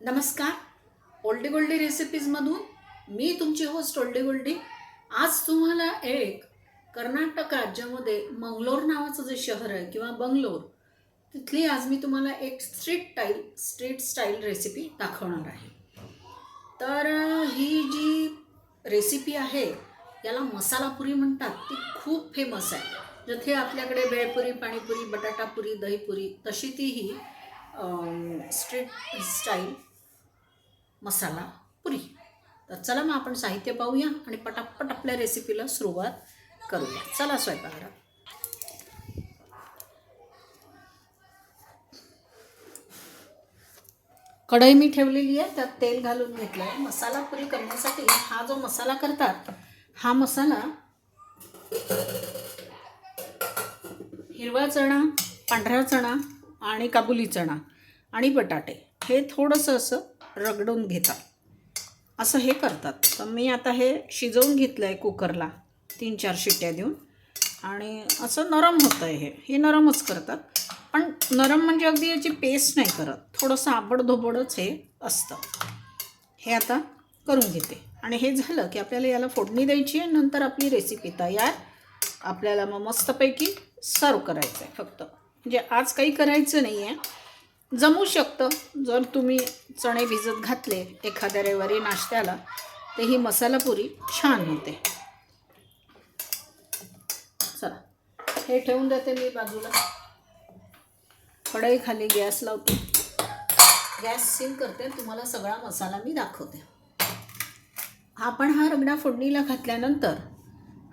नमस्कार. ओल्डी गोल्डी रेसिपीजमधून मी तुमची होस्ट ओल्डी गोल्डी. आज तुम्हाला एक कर्नाटक राज्यामध्ये मंगलोर नावाचं जे शहर आहे किंवा बंगलोर तिथली आज मी तुम्हाला एक street tile street style recipe दाखवणार आहे. तर ही जी रेसिपी आहे याला मसाला पुरी म्हणतात. ती खूप फेमस आहे. जथे आपल्याकडे भेळपुरी पाणीपुरी बटाटापुरी दहीपुरी तशी ती ही स्ट्रीट स्टाईल मसाला पुरी. तर चला मग आपण साहित्य पाहूया आणि पटापट आपल्या रेसिपीला सुरुवात करूया. चला स्वयंपाकघरात. कढई मी ठेवलेली आहे त्यात तेल घालून घेतलं आहे मसाला पुरी करण्यासाठी हा जो मसाला करतात हा मसाला हिरवा चणा पांढरा चणा आणि काबुली चणा आणि बटाटे. हे थोडंसं असं रगडून घेतात. असं हे करतात. तर मी आता हे शिजवून घेतलं आहे कुकरला. तीन चार शिट्ट्या देऊन. आणि असं नरम होतं आहे हे. हे नरमच करतात. पण नरम म्हणजे अगदी याची पेस्ट नाही करत. थोडंसं आबडधोबडच हे असतं. हे आता करून घेते. आणि हे झालं की आपल्याला याला फोडणी द्यायची आहे. नंतर आपली रेसिपी तयार. आपल्याला मग मस्तपैकी सर्व करायचं आहे फक्त. म्हणजे आज काही करायचं नाही आहे जमू शकतं. जर तुम्ही चणे भिजत घातले एखाद्या रविवारी नाश्त्याला तर ही मसाला पुरी छान होते. चला हे ठेवून देते मी बाजूला. कढई खाली गॅस लावते. गॅस सीम करते तुम्हाला सगळा मसाला मी दाखवते. आपण हा रगडा फोडणीला घातल्यानंतर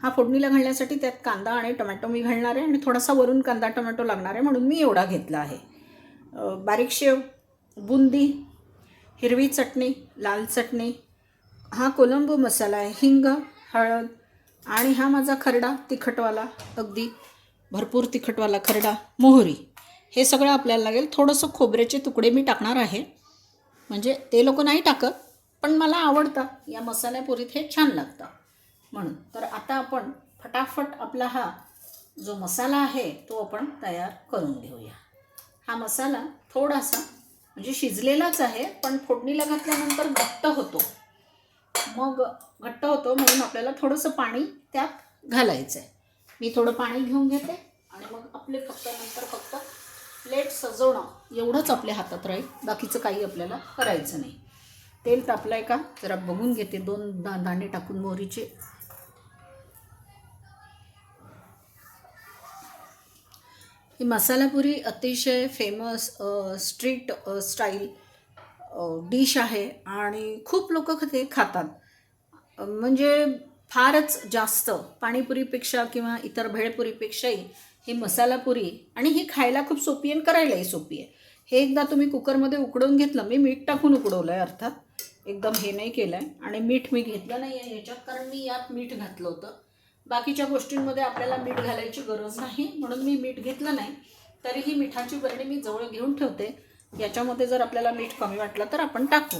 हा फोडणीला घालण्यासाठी त्यात कांदा आणि टोमॅटो मी घालणार आहे आणि थोडासा वरून कांदा टोमॅटो लागणार आहे म्हणून मी एवढा घेतला आहे. बारीक शेव बुंदी हिरवी चटणी लाल चटणी हा कोलंबो मसाला आहे हिंग हळद आणि हा माझा खरडा तिखटवाला अगदी भरपूर तिखटवाला खरडा मोहरी. हे सगळं आपल्याला लागेल. थोडंसं खोबऱ्याचे तुकडे मी टाकणार आहे. म्हणजे ते लोक नाही टाकत पण मला आवडतं. या मसाल्यापुरीत हे छान लागतं. म्हणून तर आता आपण फटाफट आपला हा जो मसाला आहे तो आपण तयार करून घेऊया. हा मसाला थोडासा म्हणजे शिजलेलाच आहे पण फोडणीला घातल्यानंतर घट्ट होतो. मग घट्ट होतो म्हणून आपल्याला थोडंसं पाणी त्यात घालायचं आहे मी थोडं पाणी घेऊन घेते आणि मग आपले फक्त नंतर फक्त प्लेट सजवणं एवढंच आपल्या हातात राहील बाकीचं काही आपल्याला करायचं नाही. तेल तापलं आहे का? जरा बघून घेते दोन दा दाणे टाकून मोहरीचे. ही मसालापुरी अतिशय फेमस स्ट्रीट स्टाईल डिश आहे आणि खूप लोक ते खातात. म्हणजे फारच जास्त पाणीपुरीपेक्षा किंवा इतर भेळपुरीपेक्षाही ही मसालापुरी आणि ही खायला खूप सोपी आहे आणि करायलाही सोपी आहे. हे एकदा तुम्ही कुकरमध्ये उकडून घेतलं मी मीठ टाकून उकडवलं आहे अर्थात. एकदम हे नाही केलं आहे आणि मीठ मी घेतलं नाही आहे याच्यात कारण मी यात मीठ घातलं होतं. बाकीच्या गोष्टींमध्ये आपल्याला मीठ घालायची गरज नाही म्हणून मी मीठ घेतलं नाही तरीही मिठाची बरणी मी जवळ घेऊन ठेवते. याच्यामध्ये जर आपल्याला मीठ कमी वाटलं तर आपण टाकू.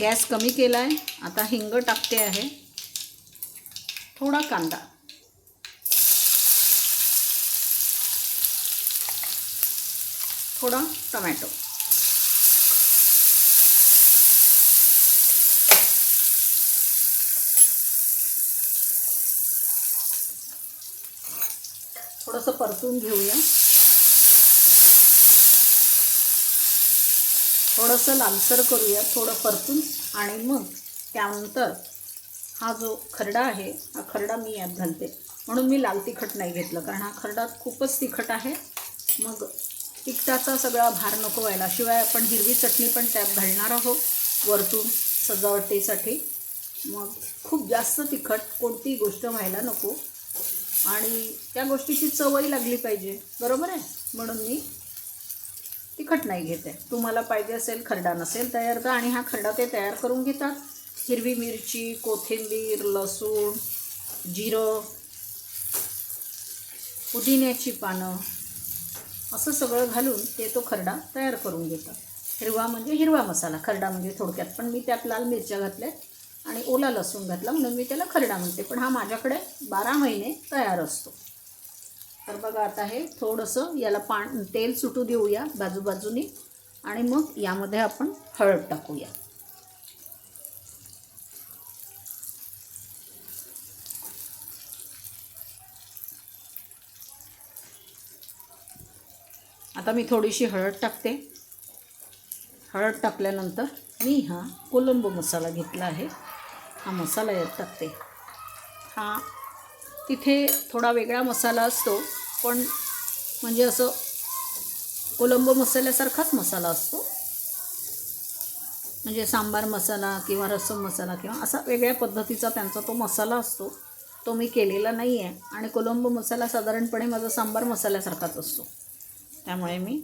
गॅस कमी केला आहे आता हिंग टाकते आहे. थोडा कांदा. थोडा टोमॅटो. थोडंसं परतून घेऊया. थोडंसं लालसर करूया थोडं परतून आणि मग त्यानंतर हा जो खरडा आहे हा खरडा मी यात घालते. म्हणून मी लाल तिखट नाही घेतलं कारण हा खरडा खूपच तिखट आहे. मग तिखटाचा सगळा भार नको व्हायला. शिवाय आपण हिरवी चटणी पण त्यात घालणार आहोत वरतून सजावटीसाठी. मग खूप जास्त तिखट कोणतीही गोष्ट व्हायला नको. आणि त्या गोष्टीची चवही लागली पाहिजे. बरोबर आहे? म्हणून मी तिखट नाही घेते. तुम्हाला पाहिजे असेल खरडा नसेल तयार तर आणि हा खरडा ते तयार करून घेतात. हिरवी मिरची कोथिंबीर लसूण जिरं पुदिन्याची पानं असं सगळं घालून ते तो खरडा तयार करून घेतात हिरवा म्हणजे हिरवा मसाला खरडा म्हणजे थोडक्यात. पण मी त्यात लाल मिरच्या घातल्या आणि ओला लसूण घातला म्हणून मी त्याला खरडा म्हणते. पण हा माझ्याकडे बारा महिने तयार असतो. तर बघा आता हे थोडंसं याला पाण तेल सुटू देऊया बाजूबाजूनी आणि मग यामध्ये आपण हळद टाकूया. आता मी थोडीशी हळद टाकते. हळद टाकल्यानंतर मी हा कोलंबो मसाला घेतला आहे. हा मसाला यात टाकते. हा तिथे थोडा वेगळा मसाला असतो पण म्हणजे असं कोलंबो मसाल्यासारखाच मसाला असतो. म्हणजे सांबार मसाला किंवा रसम मसाला किंवा असा वेगळ्या पद्धतीचा त्यांचा तो मसाला असतो. तो मी केलेला नाही आहे आणि कोलंबो मसाला साधारणपणे माझा सांबार मसाल्यासारखाच असतो. त्यामुळे मी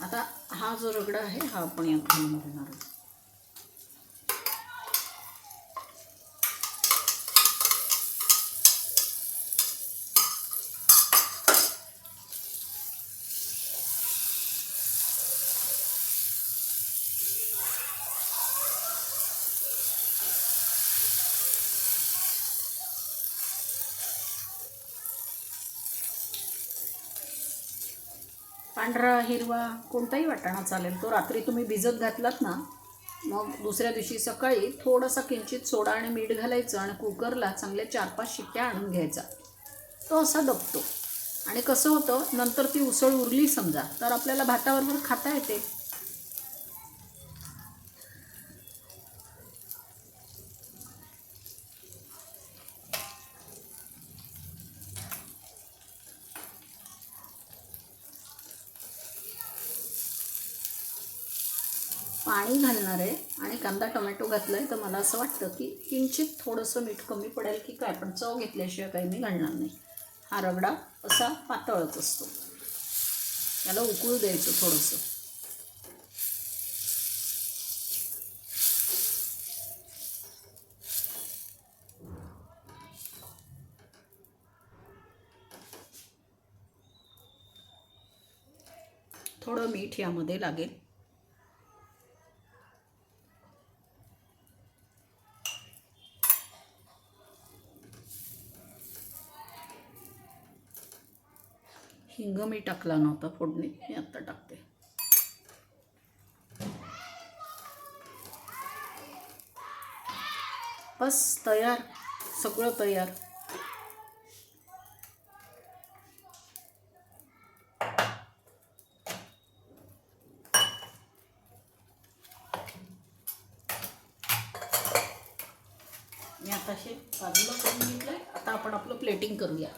आता हा जो रगडा आहे हा आपण यात घालून घेणार आहोत पांढरा हिरवा कोणताही वाटाणा चालेल. तो रात्री तुम्ही भिजत घातलात ना मग दुसऱ्या दिवशी सकाळी थोडासा किंचित सोडा आणि मीठ घालायचं आणि कुकरला चांगल्या चार पाच शिट्ट्या आणून घ्यायचा. तो असा दबतो. आणि कसं होतं नंतर ती उसळ उरली समजा तर आपल्याला भाताबरोबर खाता येते पाणी घालणार आहे. आणि कांदा टोमॅटो घातला आहे तर मला असं वाटतं की किंचित थोडंसं मीठ कमी पडेल की काय पण चव घेतल्याशिवाय काही मी घालणार नाही. हा रगडा असा पातळच असतो. याला उकळू द्यायचं थोडंसं. थोडं मीठ यामध्ये लागेल. हिंग मी टाकला नव्हता फोडणीत मी आत्ता टाकते. बस तयार सगळं तयार. मी आता हे बाजूला करून घेतलंय. आता आपण आपलं प्लेटिंग करूया.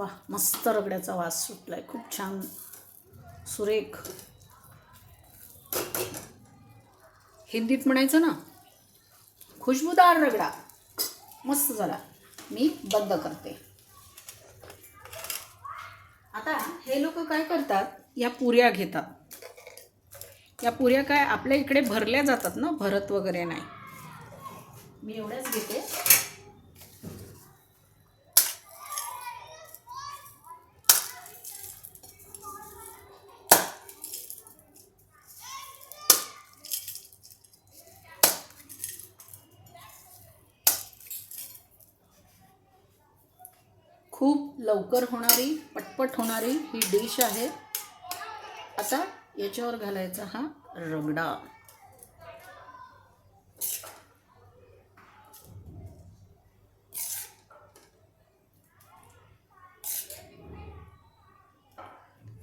वा मस्त रगड्याचा वास सुटलाय. खूप छान. सुरेख. हिंदीत म्हणायचं ना खुशबूदार रगडा. मस्त झाला. मी बंद करते. आता हे लोक काय करतात? या पुऱ्या घेतात. या पुऱ्या काय आपल्या इकडे भरल्या जातात ना? भरत वगैरे नाही. मी एवढ्याच घेते. खूप लवकर होणारी पटपट होणारी ही डिश आहे. आता याच्यावर घालायचा हा रगडा.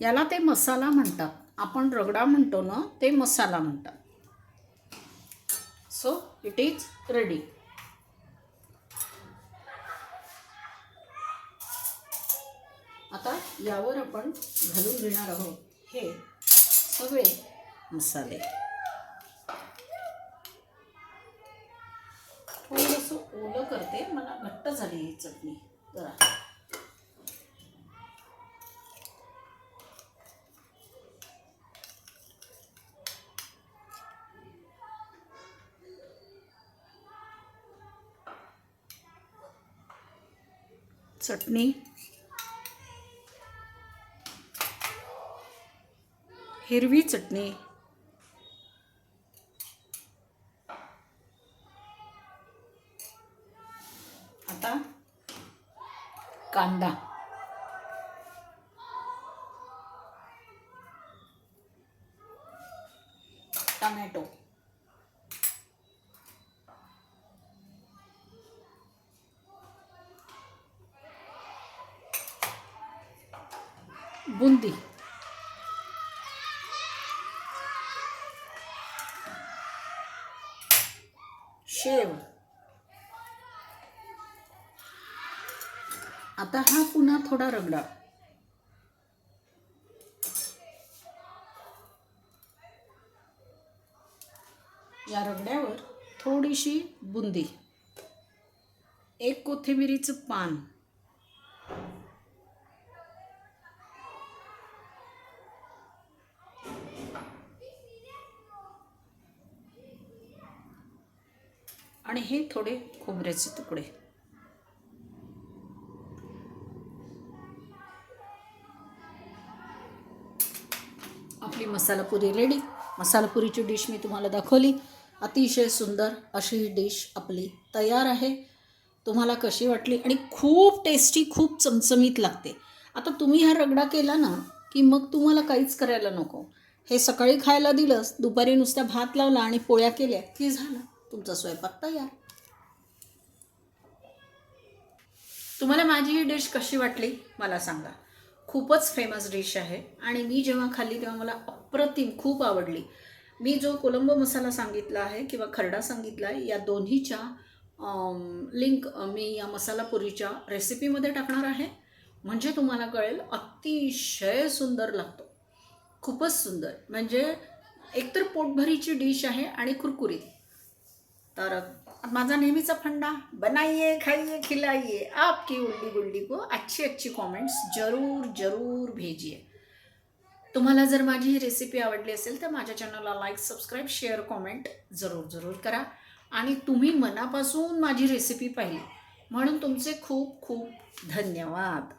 याला ते मसाला म्हणतात. आपण रगडा म्हणतो ना ते मसाला म्हणतात. सो इट इज रेडी आता यावर आपण घालून घेणार आहोत. हे सगळे मसाले. थोडंसं ओलं करते. मला घट्ट झाली ही चटणी. जरा. चटणी. हिरवी चटणी. आता कांदा. टमॅटो. बुंदी. आता हा पुन्हा थोडा रगडा. या रगड्यावर थोडीशी बुंदी. एक कोथिंबिरीचं पान. आणि हे थोडे खोबऱ्याचे तुकडे. आपली मसाला पुरी रेडी मसाला पुरीची डिश मी तुम्हाला दाखवली. अतिशय सुंदर अशी ही डिश आपली तयार आहे. तुम्हाला कशी वाटली आणि खूप टेस्टी खूप चमचमीत लागते. आता तुम्ही हा रगडा केला ना की मग तुम्हाला काहीच करायला नको. हे सकाळी खायला दिलंस दुपारी नुसता भात लावला आणि पोळ्या केल्या की झालं? तुमचा स्वयंपाक तयार. तुम्हाला माझी ही डिश कशी वाटली मला सांगा. खूपच फेमस डिश आहे. आणि मी जेव्हा खाल्ली तेव्हा मला अप्रतिम खूप आवडली. मी जो कोलंबो मसाला सांगितला आहे किंवा खरडा सांगितला आहे या दोन्हीच्या लिंक मी या मसाला पुरीच्या रेसिपीमध्ये टाकणार आहे. म्हणजे तुम्हाला कळेल अतिशय सुंदर लागतो. खूपच सुंदर. म्हणजे एकतर पोटभरीची डिश आहे आणि कुरकुरीत. तर माझा नेहमीचा फंडा बनाइए खाइए खिलाइए आपकी उल्डी गुल्डी को अच्छी अच्छी कॉमेंट्स जरूर जरूर भेजिए. तुम्हाला जर माझी ही रेसिपी आवडली असेल तर माझ्या चॅनलला लाईक सबस्क्राईब शेअर कॉमेंट जरूर जरूर करा. आणि तुम्ही मनापासून माझी रेसिपी पाहिली म्हणून तुमचे खूप खूप धन्यवाद.